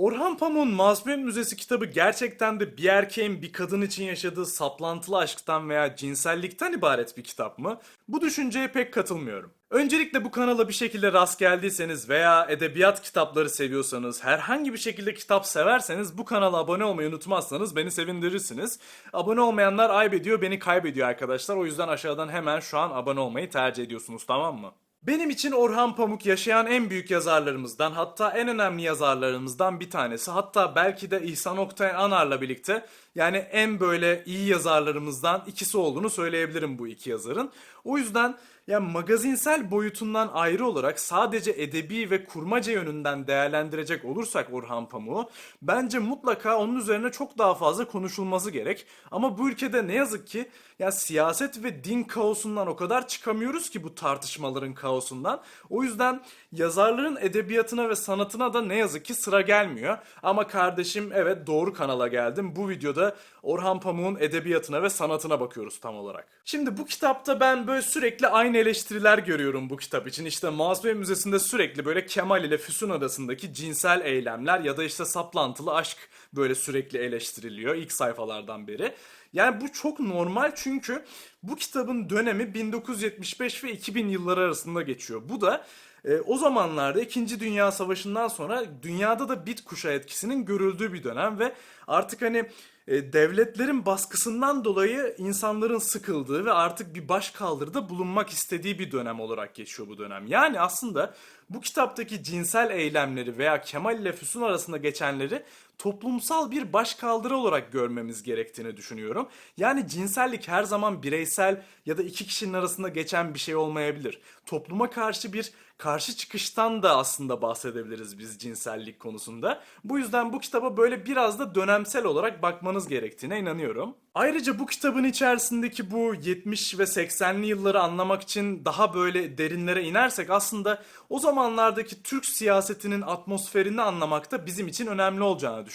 Orhan Pamuk'un Masumiyet Müzesi kitabı gerçekten de bir erkeğin bir kadın için yaşadığı saplantılı aşktan veya cinsellikten ibaret bir kitap mı? Bu düşünceye pek katılmıyorum. Öncelikle bu kanala bir şekilde rast geldiyseniz veya edebiyat kitapları seviyorsanız, herhangi bir şekilde kitap severseniz bu kanala abone olmayı unutmazsanız beni sevindirirsiniz. Abone olmayanlar ayıp ediyor, beni kaybediyor arkadaşlar. O yüzden aşağıdan hemen şu an abone olmayı tercih ediyorsunuz tamam mı? Benim için Orhan Pamuk yaşayan en büyük yazarlarımızdan hatta en önemli yazarlarımızdan bir tanesi. Hatta belki de İhsan Oktay Anar'la birlikte yani en böyle iyi yazarlarımızdan ikisi olduğunu söyleyebilirim bu iki yazarın. O yüzden yani magazinsel boyutundan ayrı olarak sadece edebi ve kurmaca yönünden değerlendirecek olursak Orhan Pamuk'u bence mutlaka onun üzerine çok daha fazla konuşulması gerek. Ama bu ülkede ne yazık ki ya siyaset ve din kaosundan o kadar çıkamıyoruz ki bu tartışmaların kaosundan. O yüzden yazarların edebiyatına ve sanatına da ne yazık ki sıra gelmiyor. Ama kardeşim evet doğru kanala geldim. Bu videoda Orhan Pamuk'un edebiyatına ve sanatına bakıyoruz tam olarak. Şimdi bu kitapta ben böyle sürekli aynı eleştiriler görüyorum bu kitap için. İşte Masumiyet Müzesi'nde sürekli böyle Kemal ile Füsun arasındaki cinsel eylemler ya da işte saplantılı aşk böyle sürekli eleştiriliyor ilk sayfalardan beri. Yani bu çok normal çünkü bu kitabın dönemi 1975 ve 2000 yılları arasında geçiyor. Bu da e, o zamanlarda 2. Dünya Savaşı'ndan sonra dünyada da bit kuşağı etkisinin görüldüğü bir dönem ve artık hani devletlerin baskısından dolayı insanların sıkıldığı ve artık bir baş kaldırıda bulunmak istediği bir dönem olarak geçiyor bu dönem. Yani aslında bu kitaptaki cinsel eylemleri veya Kemal ile Füsun arasında geçenleri toplumsal bir başkaldırı olarak görmemiz gerektiğini düşünüyorum. Yani cinsellik her zaman bireysel ya da iki kişinin arasında geçen bir şey olmayabilir. Topluma karşı bir karşı çıkıştan da aslında bahsedebiliriz biz cinsellik konusunda. Bu yüzden bu kitaba böyle biraz da dönemsel olarak bakmanız gerektiğine inanıyorum. Ayrıca bu kitabın içerisindeki bu 70 ve 80'li yılları anlamak için daha böyle derinlere inersek aslında o zamanlardaki Türk siyasetinin atmosferini anlamak da bizim için önemli olacağını düşünüyorum.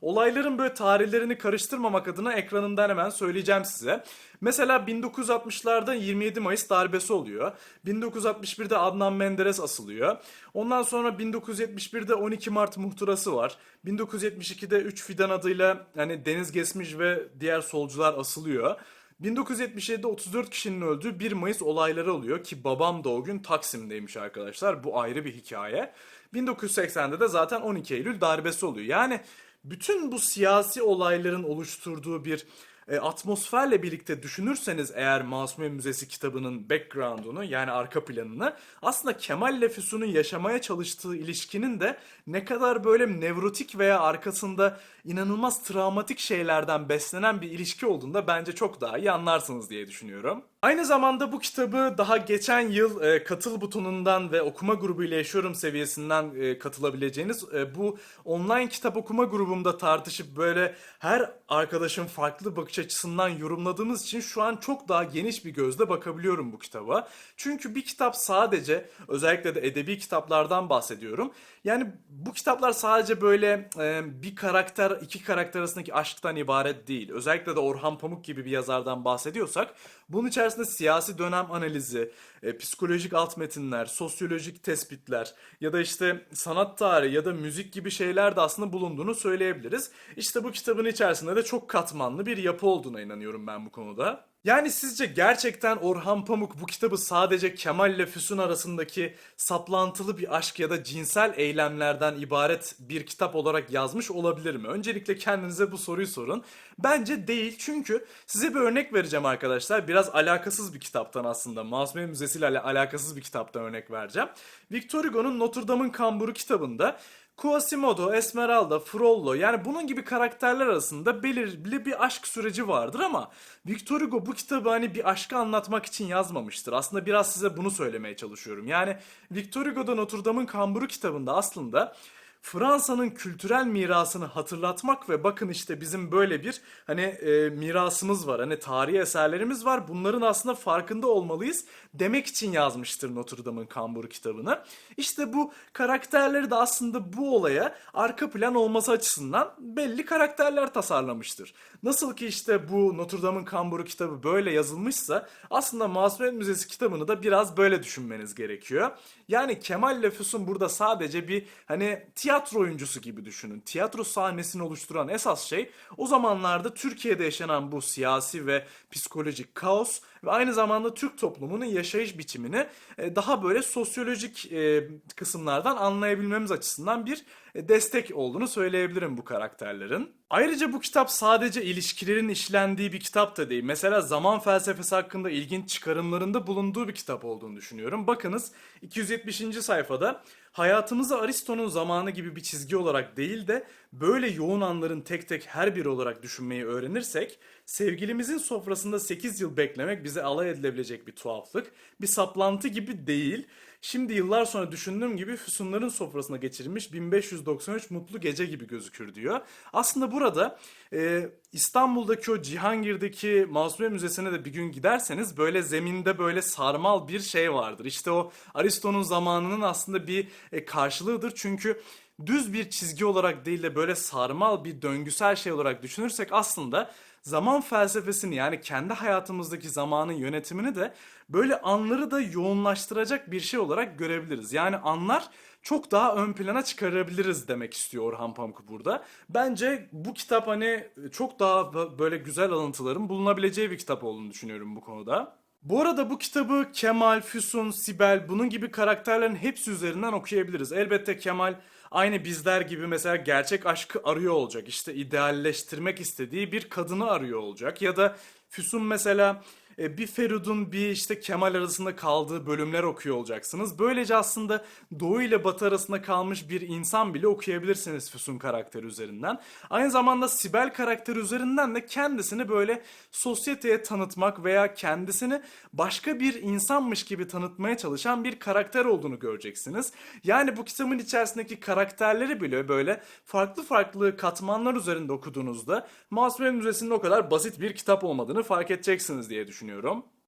Olayların böyle tarihlerini karıştırmamak adına ekranından hemen söyleyeceğim size. Mesela 1960'larda 27 Mayıs darbesi oluyor. 1961'de Adnan Menderes asılıyor. Ondan sonra 1971'de 12 Mart muhtırası var. 1972'de 3 Fidan adıyla hani Deniz Gesmiş ve diğer solcular asılıyor. 1977'de 34 kişinin öldüğü 1 Mayıs olayları oluyor ki babam da o gün Taksim'deymiş arkadaşlar. Bu ayrı bir hikaye. 1980'de de zaten 12 Eylül darbesi oluyor. Yani bütün bu siyasi olayların oluşturduğu bir e, atmosferle birlikte düşünürseniz eğer Masumiyet Müzesi kitabının background'unu yani arka planını aslında Kemal ile Füsun'un yaşamaya çalıştığı ilişkinin de ne kadar böyle nevrotik veya arkasında inanılmaz travmatik şeylerden beslenen bir ilişki olduğunda bence çok daha iyi anlarsınız diye düşünüyorum. Aynı zamanda bu kitabı daha geçen yıl e, katıl butonundan ve okuma grubu ile yaşıyorum seviyesinden e, katılabileceğiniz e, bu online kitap okuma grubumda tartışıp böyle her arkadaşın farklı bakış açısından yorumladığımız için şu an çok daha geniş bir gözle bakabiliyorum bu kitaba. Çünkü bir kitap sadece özellikle de edebi kitaplardan bahsediyorum. Yani bu kitaplar sadece böyle e, bir karakter, iki karakter arasındaki aşktan ibaret değil. Özellikle de Orhan Pamuk gibi bir yazardan bahsediyorsak bunun içerisinde siyasi dönem analizi, e, psikolojik alt metinler, sosyolojik tespitler ya da işte sanat tarihi ya da müzik gibi şeyler de aslında bulunduğunu söyleyebiliriz. İşte bu kitabın içerisinde de çok katmanlı bir yapı olduğuna inanıyorum ben bu konuda. Yani sizce gerçekten Orhan Pamuk bu kitabı sadece Kemal ile Füsun arasındaki saplantılı bir aşk ya da cinsel eylemlerden ibaret bir kitap olarak yazmış olabilir mi? Öncelikle kendinize bu soruyu sorun. Bence değil çünkü size bir örnek vereceğim arkadaşlar. Biraz alakasız bir kitaptan aslında. Masumiyet Müzesi ile alakasız bir kitaptan örnek vereceğim. Victor Hugo'nun Notre Dame'ın Kamburu kitabında Quasimodo, Esmeralda, Frollo yani bunun gibi karakterler arasında belirli bir aşk süreci vardır ama Victor Hugo bu kitabı hani bir aşkı anlatmak için yazmamıştır. Aslında biraz size bunu söylemeye çalışıyorum. Yani Victor Hugo'da Notre Dame'ın Kamburu kitabında aslında Fransa'nın kültürel mirasını hatırlatmak ve bakın işte bizim böyle bir hani e, mirasımız var. Hani tarihi eserlerimiz var. Bunların aslında farkında olmalıyız demek için yazmıştır Notre Dame'ın Kamburu kitabını. İşte bu karakterleri de aslında bu olaya arka plan olması açısından belli karakterler tasarlamıştır. Nasıl ki işte bu Notre Dame'ın Kamburu kitabı böyle yazılmışsa aslında Masumiyet Müzesi kitabını da biraz böyle düşünmeniz gerekiyor. Yani Kemal ile Füsun burada sadece bir hani tiyatro tiyatro oyuncusu gibi düşünün. Tiyatro sahnesini oluşturan esas şey o zamanlarda Türkiye'de yaşanan bu siyasi ve psikolojik kaos ve aynı zamanda Türk toplumunun yaşayış biçimini e, daha böyle sosyolojik e, kısımlardan anlayabilmemiz açısından bir destek olduğunu söyleyebilirim bu karakterlerin. Ayrıca bu kitap sadece ilişkilerin işlendiği bir kitap da değil. Mesela zaman felsefesi hakkında ilginç çıkarımlarında bulunduğu bir kitap olduğunu düşünüyorum. Bakınız 270. sayfada hayatımızı Aristo'nun zamanı gibi bir çizgi olarak değil de böyle yoğun anların tek tek her biri olarak düşünmeyi öğrenirsek sevgilimizin sofrasında 8 yıl beklemek bize alay edilebilecek bir tuhaflık, bir saplantı gibi değil. Şimdi yıllar sonra düşündüğüm gibi Füsunların sofrasına geçirilmiş 1593 mutlu gece gibi gözükür diyor. Aslında burada e, İstanbul'daki o Cihangir'deki Masumiye Müzesi'ne de bir gün giderseniz böyle zeminde böyle sarmal bir şey vardır. İşte o Aristo'nun zamanının aslında bir e, karşılığıdır. Çünkü düz bir çizgi olarak değil de böyle sarmal bir döngüsel şey olarak düşünürsek aslında zaman felsefesini yani kendi hayatımızdaki zamanın yönetimini de böyle anları da yoğunlaştıracak bir şey olarak görebiliriz. Yani anlar çok daha ön plana çıkarabiliriz demek istiyor Orhan Pamuk burada. Bence bu kitap hani çok daha böyle güzel alıntıların bulunabileceği bir kitap olduğunu düşünüyorum bu konuda. Bu arada bu kitabı Kemal, Füsun, Sibel bunun gibi karakterlerin hepsi üzerinden okuyabiliriz. Elbette Kemal aynı bizler gibi mesela gerçek aşkı arıyor olacak. İşte idealleştirmek istediği bir kadını arıyor olacak. Ya da Füsun mesela e, bir Ferud'un bir işte Kemal arasında kaldığı bölümler okuyor olacaksınız. Böylece aslında Doğu ile Batı arasında kalmış bir insan bile okuyabilirsiniz Füsun karakteri üzerinden. Aynı zamanda Sibel karakteri üzerinden de kendisini böyle sosyeteye tanıtmak veya kendisini başka bir insanmış gibi tanıtmaya çalışan bir karakter olduğunu göreceksiniz. Yani bu kitabın içerisindeki karakterleri bile böyle farklı farklı katmanlar üzerinde okuduğunuzda Masumiye Müzesi'nin o kadar basit bir kitap olmadığını fark edeceksiniz diye düşünüyorum.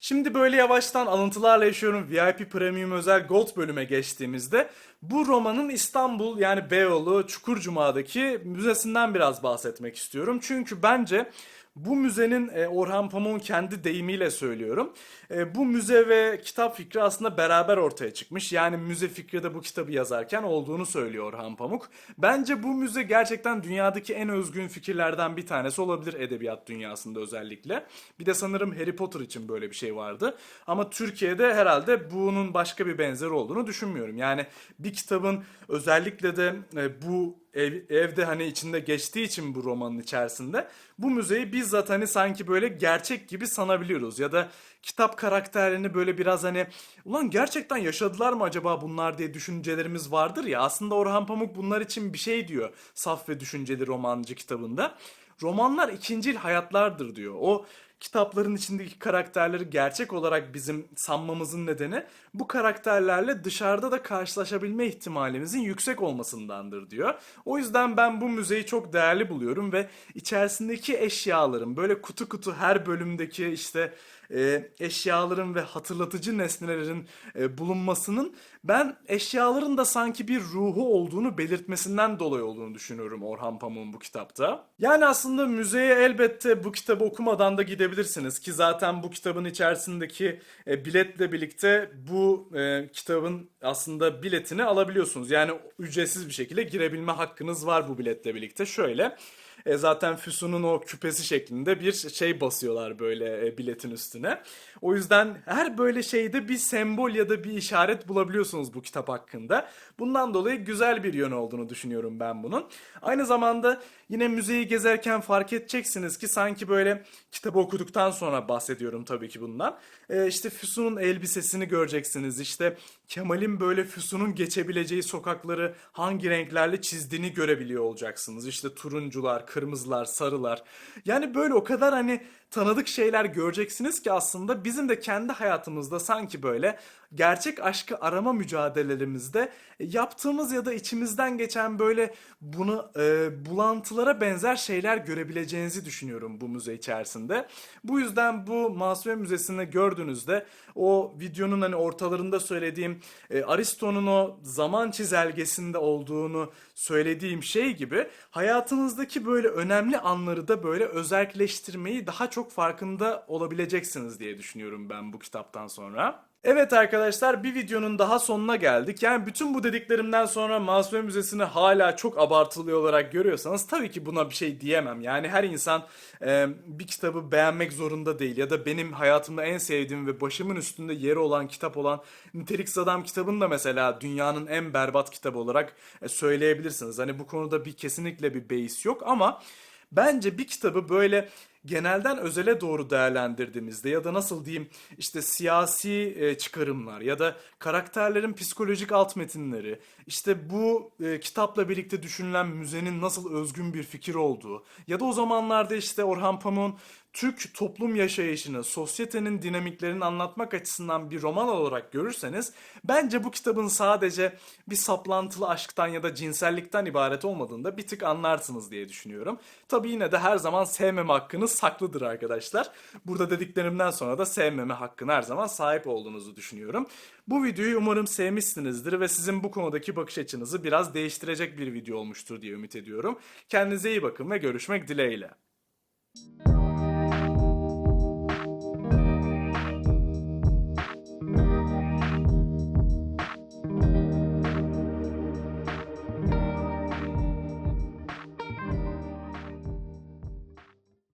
Şimdi böyle yavaştan alıntılarla yaşıyorum VIP Premium özel Gold bölüme geçtiğimizde bu romanın İstanbul yani Beyoğlu Çukurcuma'daki müzesinden biraz bahsetmek istiyorum. Çünkü bence bu müzenin e, Orhan Pamuk'un kendi deyimiyle söylüyorum. E, bu müze ve kitap fikri aslında beraber ortaya çıkmış. Yani müze fikri de bu kitabı yazarken olduğunu söylüyor Orhan Pamuk. Bence bu müze gerçekten dünyadaki en özgün fikirlerden bir tanesi olabilir edebiyat dünyasında özellikle. Bir de sanırım Harry Potter için böyle bir şey vardı. Ama Türkiye'de herhalde bunun başka bir benzeri olduğunu düşünmüyorum. Yani bir kitabın özellikle de e, bu ev, evde hani içinde geçtiği için bu romanın içerisinde bu müzeyi bizzat hani sanki böyle gerçek gibi sanabiliyoruz ya da kitap karakterlerini böyle biraz hani ulan gerçekten yaşadılar mı acaba bunlar diye düşüncelerimiz vardır ya aslında Orhan Pamuk bunlar için bir şey diyor Saf ve Düşünceli romancı kitabında. Romanlar ikincil hayatlardır diyor. O kitapların içindeki karakterleri gerçek olarak bizim sanmamızın nedeni bu karakterlerle dışarıda da karşılaşabilme ihtimalimizin yüksek olmasındandır diyor. O yüzden ben bu müzeyi çok değerli buluyorum ve içerisindeki eşyaların böyle kutu kutu her bölümdeki işte e, eşyaların ve hatırlatıcı nesnelerin e, bulunmasının ben eşyaların da sanki bir ruhu olduğunu belirtmesinden dolayı olduğunu düşünüyorum Orhan Pamuk'un bu kitapta. Yani aslında müzeye elbette bu kitabı okumadan da gidebilirsiniz ki zaten bu kitabın içerisindeki e, biletle birlikte bu e, kitabın aslında biletini alabiliyorsunuz. Yani ücretsiz bir şekilde girebilme hakkınız var bu biletle birlikte. Şöyle e, zaten Füsun'un o küpesi şeklinde bir şey basıyorlar böyle e, biletin üstüne. O yüzden her böyle şeyde bir sembol ya da bir işaret bulabiliyorsunuz bu kitap hakkında. Bundan dolayı güzel bir yön olduğunu düşünüyorum ben bunun. Aynı zamanda yine müzeyi gezerken fark edeceksiniz ki sanki böyle kitabı okuduktan sonra bahsediyorum tabii ki bundan. E, işte Füsun'un elbisesini göreceksiniz. İşte Kemal'in böyle Füsun'un geçebileceği sokakları hangi renklerle çizdiğini görebiliyor olacaksınız. İşte turuncular, kırmızılar, sarılar. Yani böyle o kadar hani tanıdık şeyler göreceksiniz ki aslında bizim de kendi hayatımızda sanki böyle gerçek aşkı arama mücadelelerimizde yaptığımız ya da içimizden geçen böyle bunu e, bulantılara benzer şeyler görebileceğinizi düşünüyorum bu müze içerisinde. Bu yüzden bu Masumiye Müzesi'ni gördüğünüzde o videonun hani ortalarında söylediğim e, Aristo'nun o zaman çizelgesinde olduğunu söylediğim şey gibi hayatınızdaki böyle önemli anları da böyle özelleştirmeyi daha çok farkında olabileceksiniz diye düşünüyorum ben bu kitaptan sonra. Evet arkadaşlar bir videonun daha sonuna geldik. Yani bütün bu dediklerimden sonra Masumiyet Müzesi'ni hala çok abartılı olarak görüyorsanız tabii ki buna bir şey diyemem. Yani her insan e, bir kitabı beğenmek zorunda değil ya da benim hayatımda en sevdiğim ve başımın üstünde yeri olan kitap olan Niteliksiz Adam kitabını da mesela dünyanın en berbat kitabı olarak e, söyleyebilirsiniz. Hani bu konuda bir kesinlikle bir beis yok ama bence bir kitabı böyle genelden özele doğru değerlendirdiğimizde ya da nasıl diyeyim işte siyasi e, çıkarımlar ya da karakterlerin psikolojik alt metinleri işte bu e, kitapla birlikte düşünülen müzenin nasıl özgün bir fikir olduğu ya da o zamanlarda işte Orhan Pamuk'un Türk toplum yaşayışını, sosyetenin dinamiklerini anlatmak açısından bir roman olarak görürseniz bence bu kitabın sadece bir saplantılı aşktan ya da cinsellikten ibaret olmadığını da bir tık anlarsınız diye düşünüyorum. Tabi yine de her zaman sevmeme hakkınız saklıdır arkadaşlar. Burada dediklerimden sonra da sevmeme hakkına her zaman sahip olduğunuzu düşünüyorum. Bu videoyu umarım sevmişsinizdir ve sizin bu konudaki bakış açınızı biraz değiştirecek bir video olmuştur diye ümit ediyorum. Kendinize iyi bakın ve görüşmek dileğiyle.